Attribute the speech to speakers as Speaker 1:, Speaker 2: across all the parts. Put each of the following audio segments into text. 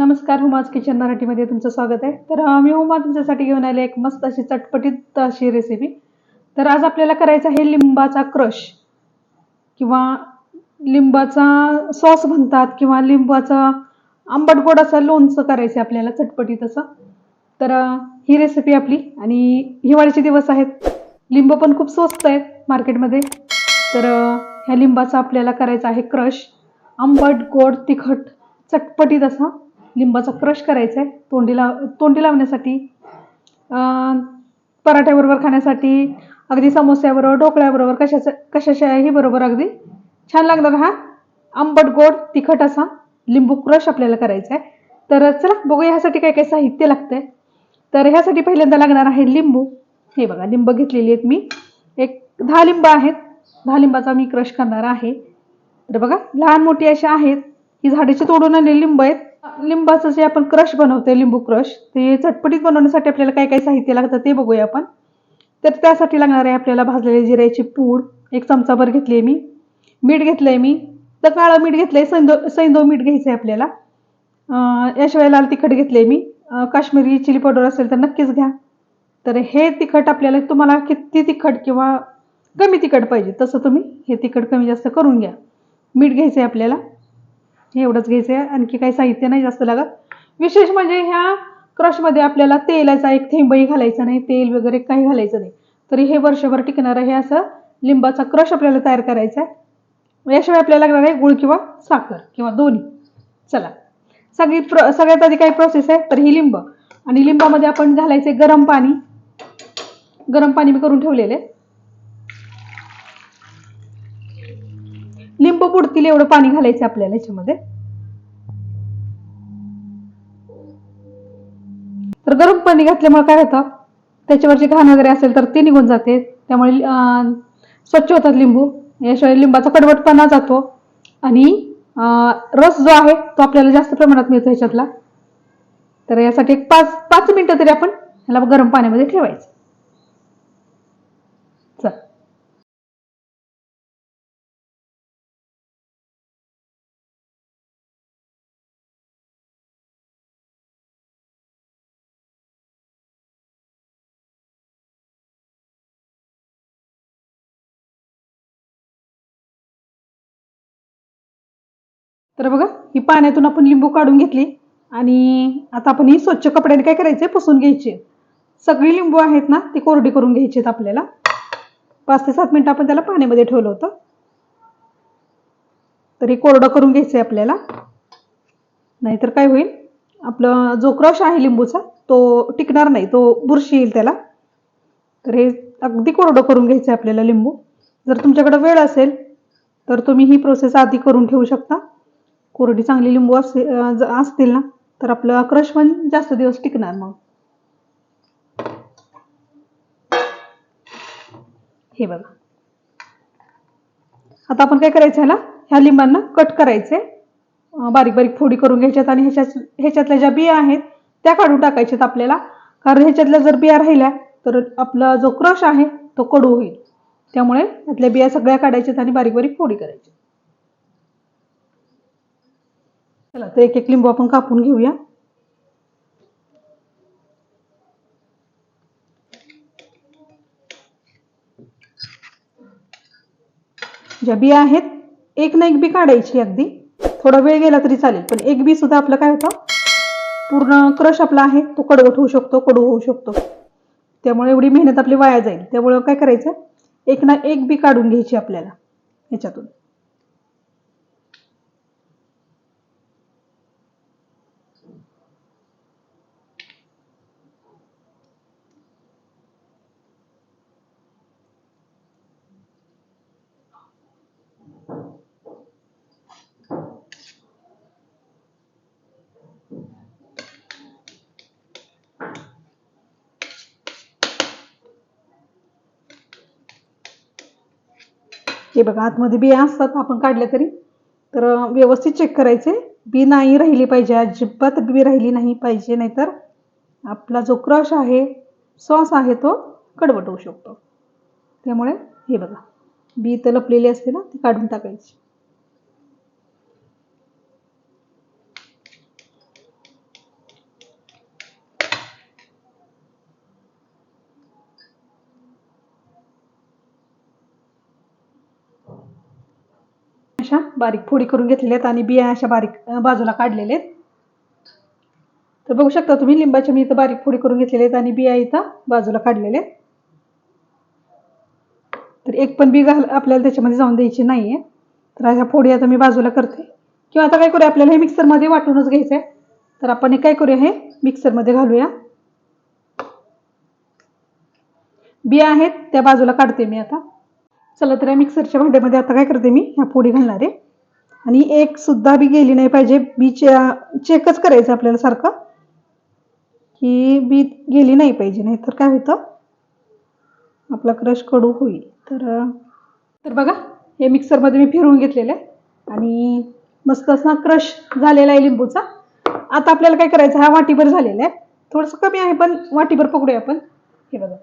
Speaker 1: नमस्कार हुमाज किचन मराठीमध्ये तुमचं स्वागत आहे. तर मी हुमा तुमच्यासाठी घेऊन आले एक मस्त अशी चटपटीत अशी रेसिपी तर आज आपल्याला करायचं आहे लिंबाचा क्रश किंवा लिंबाचा सॉस म्हणतात किंवा लिंबाचा आंबट गोड असं लोणचं करायचं आहे आपल्याला चटपटीत असं. तर ही रेसिपी आपली आणि हिवाळीचे दिवस आहेत. लिंब पण खूप स्वस्त आहेत मार्केटमध्ये. तर ह्या लिंबाचा आपल्याला करायचा आहे क्रश. आंबट गोड तिखट चटपटीत असा. लिंबाचा क्रश करायचा आहे तोंडी लाव तोंडी लावण्यासाठी पराठ्याबरोबर खाण्यासाठी अगदी समोस्याबरोबर ढोकळ्याबरोबर कशाचं कशाच्याही बरोबर अगदी छान लागणार हा. आंबट गोड तिखट असा लिंबू क्रश आपल्याला करायचा आहे तर चला बघूया ह्यासाठी काय काय साहित्य लागतंय. तर ह्यासाठी पहिल्यांदा लागणार आहे लिंबू. हे बघा लिंब घेतलेली आहेत मी. एक दहा लिंब आहेत. दहा लिंबाचा मी क्रश करणार आहे. तर बघा लहान मोठी अशी आहेत. ही झाडाची तोडून आलेली लिंब आहेत. लिंबाचं जे आपण क्रश बनवतोय लिंबू क्रश. ते चटपटीत बनवण्यासाठी आपल्याला काय काय साहित्य लागतं ते बघूया आपण. तर त्यासाठी लागणार आहे आपल्याला भाजलेली जिऱ्याची पूड. एक चमचाभर घेतली आहे मी. मीठ घेतलं आहे मी. तर काळं मीठ घेतलं आहे सैंदो सैंदो मीठ घ्यायचं आहे आपल्याला याशिवाय लाल तिखट घेतलं आहे मी काश्मीरी चिली पावडर असेल तर नक्कीच घ्या. तर हे तिखट आपल्याला तुम्हाला किती तिखट किंवा कमी तिखट पाहिजे तसं तुम्ही हे तिखट कमी जास्त करून घ्या. मीठ घ्यायचं आहे आपल्याला. हे एवढंच घ्यायचं आहे आणखी काही साहित्य नाही जास्त लागत. विशेष म्हणजे ह्या क्रशमध्ये आपल्याला तेलाचा एक थेंबही घालायचा नाही तेल वगैरे काही घालायचं नाही. तरी हे वर्षभर टिकणारं हे असं लिंबाचा क्रश आपल्याला तयार करायचा आहे. याशिवाय आपल्याला लागणार आहे गुळ किंवा साखर किंवा दोन्ही. चला. सगळी प्र सगळ्यात आधी काय प्रोसेस आहे तर ही लिंब. आणि लिंबामध्ये आपण घालायचे गरम पाणी. गरम पाणी मी करून ठेवलेले लिंब बुडतील एवढं पाणी घालायचं आपल्याला याच्यामध्ये. तर गरम पाणी घातल्यामुळे काय होतं? त्याच्यावरची घाण वगैरे असेल तर ते निघून जाते. त्यामुळे स्वच्छ होतात लिंबू. याशिवाय लिंबाचा कडवटपणा जातो. आणि रस जो आहे तो आपल्याला जास्त प्रमाणात मिळतो ह्याच्यातला तर यासाठी एक पाच पाच मिनटं तरी आपण ह्याला गरम पाण्यामध्ये ठेवायचं. तर बघा ही पाण्यातून आपण लिंबू काढून घेतली आणि आता आपण ही स्वच्छ कपड्याने काय करायचे पुसून घ्यायची. सगळी लिंबू आहेत ना ती कोरडी करून घ्यायची आहेत आपल्याला. पाच ते सात मिनटं आपण त्याला पाण्यामध्ये ठेवलं होतं. तर हे कोरडं करून घ्यायचं आहे आपल्याला. नाहीतर काय होईल? आपलं जो क्रश आहे लिंबूचा तो टिकणार नाही तो बुरशी येईल त्याला. तर हे अगदी कोरडं करून घ्यायचं आहे आपल्याला लिंबू. जर तुमच्याकडे वेळ असेल तर तुम्ही ही प्रोसेस आधी करून ठेवू शकता. कोरडी चांगली लिंबू असे असतील ना तर आपलं क्रश पण जास्त दिवस टिकणार मग. हे बघा. आता आपण काय करायचं ह्याला? ह्या लिंबांना कट करायचे. बारीक बारीक फोडी करून घ्यायच्यात आणि ह्याच्यात ह्याच्यातल्या ज्या बिया आहेत त्या काढून टाकायच्यात आपल्याला. कारण ह्याच्यातल्या जर बिया राहिल्या तर आपला जो क्रश आहे तो कडू होईल. त्यामुळे त्यातल्या बिया सगळ्या काढायच्यात आणि बारीक बारीक फोडी करायची चला तर एक एक लिंबू आपण कापून घेऊया. ज्या बिया आहेत एक ना एक बी काढायची अगदी. थोडा वेळ गेला तरी चालेल पण एक बी सुद्धा आपलं काय होतं? पूर्ण क्रश आपला आहे तो कडवट होऊ शकतो कडू होऊ शकतो. त्यामुळे एवढी मेहनत आपली वाया जाईल. त्यामुळे काय करायचं? एक ना एक बी काढून घ्यायची आपल्याला ह्याच्यातून हे बघा आतमध्ये बिया असतात आपण काढल्या तरी. तर व्यवस्थित चेक करायचे. बी नाही राहिली पाहिजे अजिबात बी राहिली नाही पाहिजे नाहीतर आपला जो क्रश आहे सॉस आहे तो कडवट होऊ शकतो. त्यामुळे हे बघा बी तर लपलेली असते ना ती काढून टाकायची अशा बारीक फोडी करून घेतलेल्या आहेत आणि बिया अशा बारीक बाजूला काढलेल्या आहेत. तर बघू शकता तुम्ही लिंबाच्या मी इथं बारीक फोडी करून घेतलेले आहेत आणि बिया इथं बाजूला काढलेल्या आहेत. तर एक पण बी घाल आपल्याला त्याच्यामध्ये जाऊन द्यायची नाही आहे तर अशा फोडी आता मी बाजूला करते. किंवा आता काय करूया आपल्याला हे मिक्सरमध्ये वाटूनच घ्यायचं आहे तर आपण हे काय करूया हे मिक्सरमध्ये घालूया. बिया आहेत त्या बाजूला काढते मी आता. चला तर या मिक्सरच्या भांड्यामध्ये आता काय करते मी ह्या फोडी घालणार. आहे आणि एक सुद्धा बी गेली नाही पाहिजे. बी चेकच करायचं आपल्याला सारखं. की बी गेली नाही पाहिजे नाही तर काय होतं? आपला क्रश कडू होईल. तर तर बघा हे मिक्सरमध्ये मी फिरवून घेतलेलं आहे. आणि मस्त असा क्रश झालेला आहे लिंबूचा. आता आपल्याला काय करायचं? हा वाटीभर झालेला आहे. थोडंसं कमी आहे पण वाटीभर पकडूया आपण. हे बघा.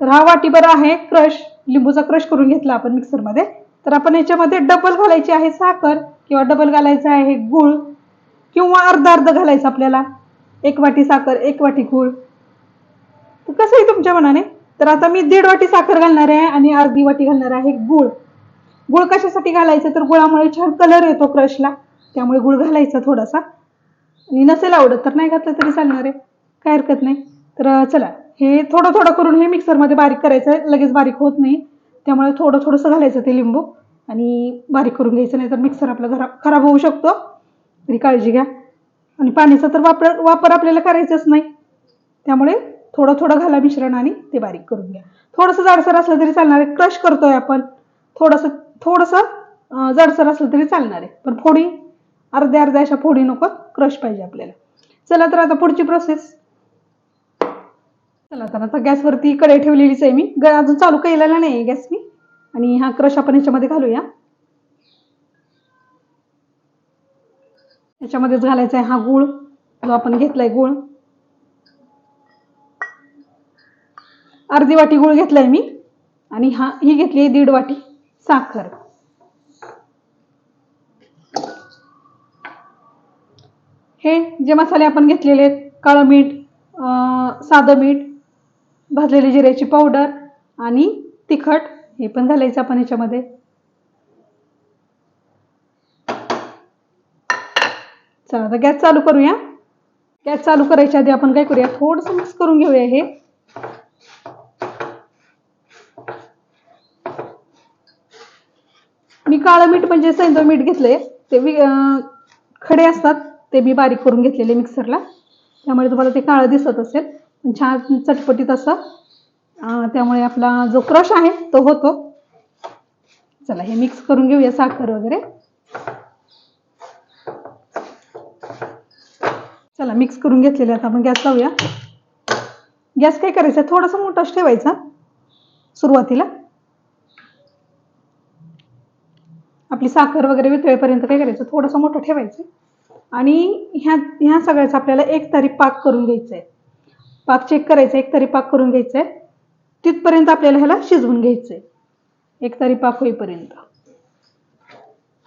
Speaker 1: तर हा वाटीभर आहे क्रश लिंबूचा क्रश करून घेतला आपण मिक्सरमध्ये. तर आपण याच्यामध्ये डबल घालायची आहे साखर किंवा डबल घालायचं आहे गुळ किंवा अर्धा अर्ध घालायचं आपल्याला. एक वाटी साखर एक वाटी गुळ. तर कसं आहे तुमच्या मनाने. तर आता मी दीड वाटी साखर घालणार आहे आणि अर्धी वाटी घालणार आहे गुळ. गुळ कशासाठी घालायचं? तर गुळामुळे छान कलर येतो क्रशला त्यामुळे गुळ घालायचा थोडासा. आणि नसेल आवडत तर नाही घातलं तरी चालणार आहे. काय हरकत नाही. तर चला हे थोडं थोडं करून हे मिक्सरमध्ये बारीक करायचं आहे. लगेच बारीक होत नाही. त्यामुळे थोडं थोडंसं घालायचं ते लिंबू आणि बारीक करून घ्यायचं नाही तर मिक्सर आपला घरा खराब होऊ शकतो. तरी काळजी घ्या. आणि पाण्याचा तर वापर वापर आपल्याला करायचाच नाही. त्यामुळे थोडं थोडं घाला मिश्रण आणि ते बारीक करून घ्या. थोडंसं जाडसर असलं तरी चालणार आहे. क्रश करतोय आपण. थोडंसं थोडंसं जाडसर असलं तरी चालणार आहे. पण फोडी अर्ध्या अर्ध्या अशा फोडी नको. क्रश पाहिजे आपल्याला. चला तर आता पुढची प्रोसेस चला तर आता गॅसवरती कढई ठेवलेलीच आहे मी. ग अजून चालू केलेला नाही गॅस मी. आणि हा क्रश आपण याच्यामध्ये घालूया. याच्यामध्येच घालायचा आहे हा गुळ. जो आपण घेतलाय गुळ. अर्धी वाटी गुळ घेतलाय मी. आणि हा ही घेतली आहे दीड वाटी साखर. हे जे मसाले आपण घेतलेले आहेत काळं मीठ साधं मीठ भाजलेली जिऱ्याची पावडर आणि तिखट हे पण घालायचं आपण याच्यामध्ये. चला आता गॅस चालू करूया. गॅस चालू करायच्या आधी आपण काय करूया? थोडंसं मिक्स करून घेऊया हे. मी काळं मीठ म्हणजे सैंदव मीठ घेतलंय. ते वि- खडे असतात ते मी बारीक करून घेतलेले मिक्सरला त्यामुळे तुम्हाला ते काळं दिसत असेल. छान चटपटीत असं. त्यामुळे आपला जो क्रश आहे तो होतो. चला हे मिक्स करून घेऊया साखर वगैरे. चला मिक्स करून घेतलेले आता आपण गॅस लावूया. गॅस काय करायचा? थोडासा मोठाच ठेवायचा सुरुवातीला. आपली साखर वगैरे वितळेपर्यंत काय करायचं? थोडंसं मोठं ठेवायचं. आणि ह्या ह्या सगळ्याचा आपल्याला एक तारी पाक करून घ्यायचा आहे पाक चेक करायचा एक तरी पाक करून घ्यायचा आहे तिथपर्यंत आपल्याला ह्याला शिजवून घ्यायचं आहे एक तरी पाक होईपर्यंत.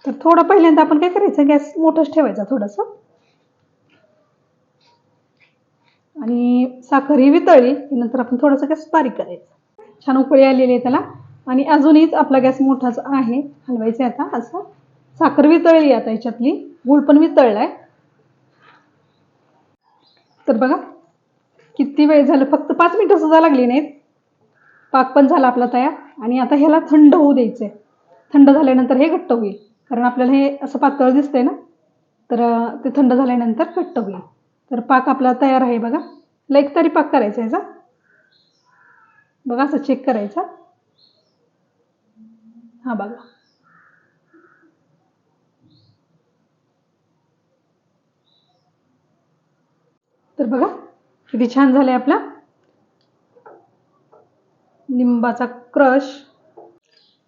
Speaker 1: तर थोडं पहिल्यांदा आपण काय करायचं गॅस मोठंच ठेवायचा थोडासा. आणि साखर ही वितळली की नंतर आपण थोडंसं गॅस बारीक करायचं. छान उकळी आलेली आहे त्याला. आणि अजूनही आपला गॅस मोठाच आहे हलवायचं आहे आता असं. साखर वितळली आता याच्यातली गुळ पण वितळलाय. तर बघा किती वेळ झालं? फक्त पाच मिनटं सुद्धा लागली नाहीत. पाक पण झाला आपला तयार. आणि आता ह्याला थंड होऊ द्यायचं आहे थंड झाल्यानंतर हे घट्ट होईल. कारण आपल्याला हे असं पातळ दिसतंय ना? तर ते थंड झाल्यानंतर घट्ट होईल. तर पाक आपला तयार आहे बघा. लाईक तरी पाक करायचा याचा बघा असं चेक करायचा. हा बघा. तर बघा. किती छान झालाय आपला? लिंबाचा क्रश.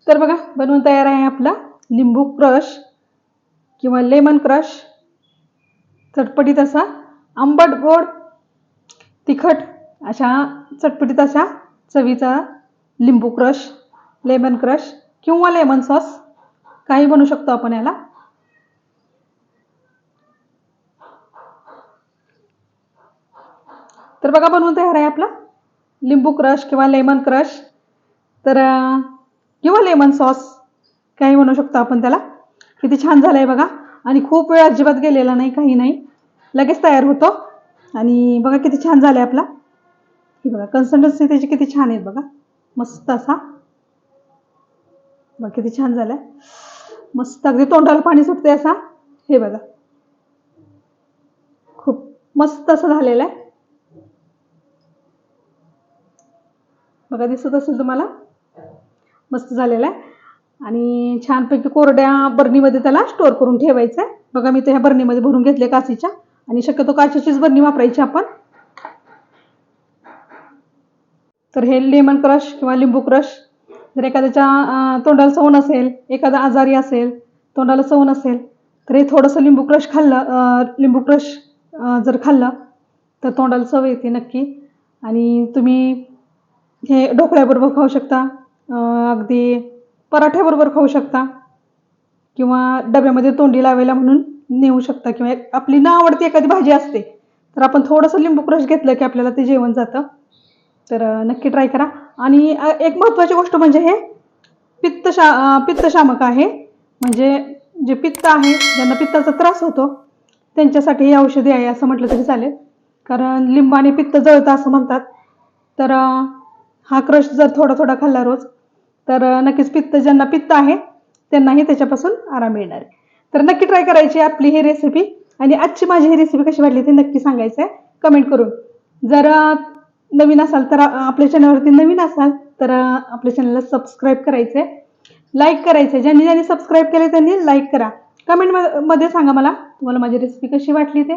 Speaker 1: तर बघा बनवून तयार आहे आपला लिंबू क्रश किंवा लेमन क्रश. चटपटीत असा आंबट गोड तिखट अशा चटपटीत अशा चवीचा लिंबू क्रश लेमन क्रश किंवा लेमन सॉस काही बनवू शकतो आपण याला. तर बघा बनवून तयार आहे आपला. लिंबू क्रश किंवा लेमन क्रश. तर किंवा लेमन सॉस काही म्हणू शकतो आपण त्याला. किती छान झालंय बघा. आणि खूप वेळ अजिबात गेलेला नाही काही नाही. लगेच तयार होतो. आणि बघा किती छान झालं आहे आपला. हे बघा कन्सल्टन्सी त्याची किती छान आहेत बघा. मस्त असा. बघा किती छान झालाय. मस्त अगदी तोंडाला पाणी सुटते असा. हे बघा. खूप मस्त असं झालेलं आहे. बघा दिसत असेल तुम्हाला? मस्त झालेला आहे. आणि छानपैकी कोरड्या बरणीमध्ये त्याला स्टोअर करून ठेवायचं आहे बघा मी तर ह्या बरणीमध्ये भरून घेतले काचीच्या. आणि शक्यतो काचेचीच बरणी वापरायची आपण. तर हे लेमन क्रश किंवा लिंबू क्रश जर एखाद्याच्या तोंडाला सवन असेल एखादा आजारी असेल तोंडाला सवन असेल तर हे थोडंसं लिंबू क्रश खाल्लं लिंबू क्रश जर खाल्लं तर तोंडाला चव येते नक्की. आणि तुम्ही हे ढोकळ्याबरोबर खाऊ शकता. अगदी पराठ्याबरोबर खाऊ शकता. किंवा डब्यामध्ये तोंडी लावायला म्हणून नेऊ शकता. किंवा आपली ना आवडती एखादी भाजी असते तर आपण थोडंसं लिंबू क्रश घेतलं की आपल्याला ते जेवण जातं. तर नक्की ट्राय करा. आणि एक महत्त्वाची गोष्ट म्हणजे हे पित्त शा पित्तशामक आहे. म्हणजे जे पित्त आहे ज्यांना पित्ताचा त्रास होतो त्यांच्यासाठी हे औषधी आहे असं म्हटलं तरी चालेल. कारण लिंबाने पित्त जळतं असं म्हणतात. तर हा क्रश जर थोडा थोडा खाल्ला रोज तर नक्कीच पित्त ज्यांना पित्त आहे त्यांनाही त्याच्यापासून आराम मिळणार आहे. तर नक्की ट्राय करायची आपली ही रेसिपी आणि आजची माझी ही रेसिपी कशी वाटली ते नक्की सांगायचं आहे. कमेंट करून. जर नवीन असाल तर आपल्या चॅनलवरती नवीन असाल तर आपल्या चॅनलला सबस्क्राईब करायचं आहे लाईक करायचं आहे ज्यांनी ज्यांनी सबस्क्राईब केले त्यांनी लाईक करा. कमेंटमध्ये सांगा मला तुम्हाला माझी रेसिपी कशी वाटली ते.